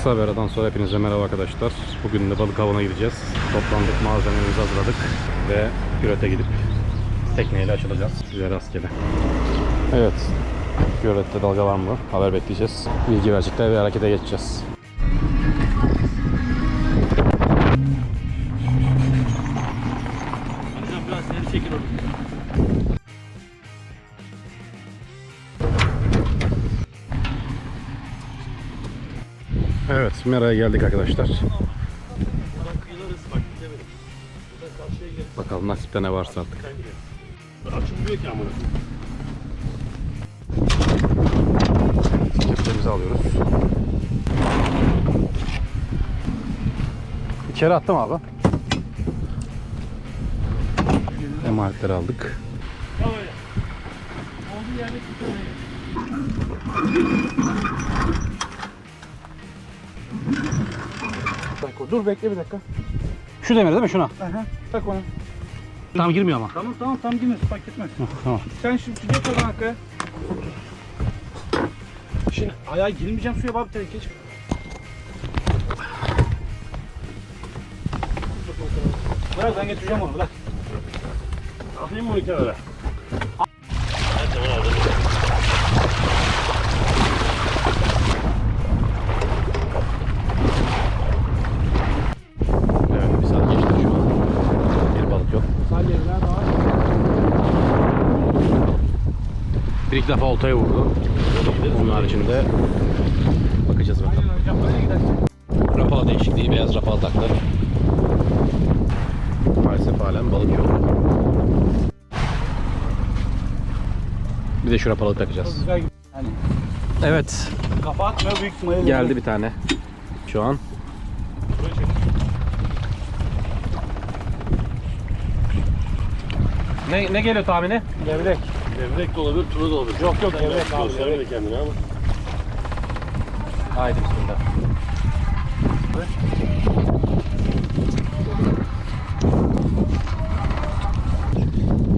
Kısa bir aradan sonra hepinize merhaba arkadaşlar. Bugün de balık avına gideceğiz. Toplandık, malzemelerimizi hazırladık ve Gölet'e gidip tekneyle açılacağız. Size rastgele. Evet, Gölet'te dalga var mı? Haber bekleyeceğiz. Bilgi verecekler ve harekete geçeceğiz. Evet, Mera'ya geldik arkadaşlar. Bakalım nasipte ne varsa artık. Açılmıyor ki amına. Kepçemizi alıyoruz. İçeri attım abi. Emanetleri aldık. Olduğu yerde Dur bekle bir dakika. Şu demir değil mi şuna? Aha, tak onu. Tam girmiyor ama. Tamam tamam tam girmez fark etmez. Tamam. Sen şimdi geç oradan arkaya. Şimdi ayağa girmeyeceğim suya bak bir tane geç. Bırak ben getireceğim onu bırak. Atayım mı onu kenara? Bir iki defa oltaya vurdu. Onun haricinde bakacağız bakalım. Rapala değişikliği, beyaz rapala taktı. Maalesef halen balık yok. Bir de şu rapalı takacağız. Yani Evet, kafa atmıyor büyük geldi bir tane. Şu an. Ne, ne geliyor tahmini? Levrek. Levrek de olabilir, turu da olabilir. Yok yok levrek abi Gösterme levrek. kendini ama. Haydi bismillah.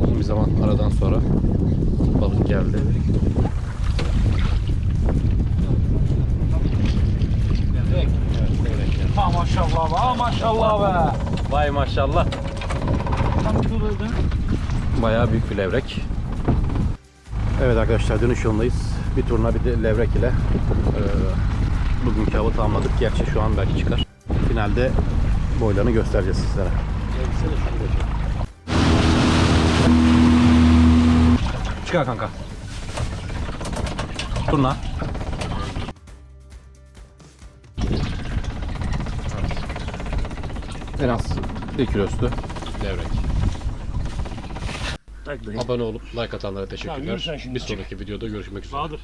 Uzun bir zaman aradan sonra balık geldi. Ha maşallah be. Ha maşallah be. Vay maşallah. Tam kırıldı. Bayağı büyük bir levrek. Evet arkadaşlar dönüş yolundayız. Bir turna bir de levrek ile eee, bugünkü avı tamamladık. Gerçi şu an belki çıkar. Finalde boylarını göstereceğiz sizlere. Çıkar kanka. Turna. En az 1 kilo üstü levrek. Abone olup like atanlara yürü teşekkürler. sen şimdi. Bir sonraki videoda görüşmek üzere. Bahadır.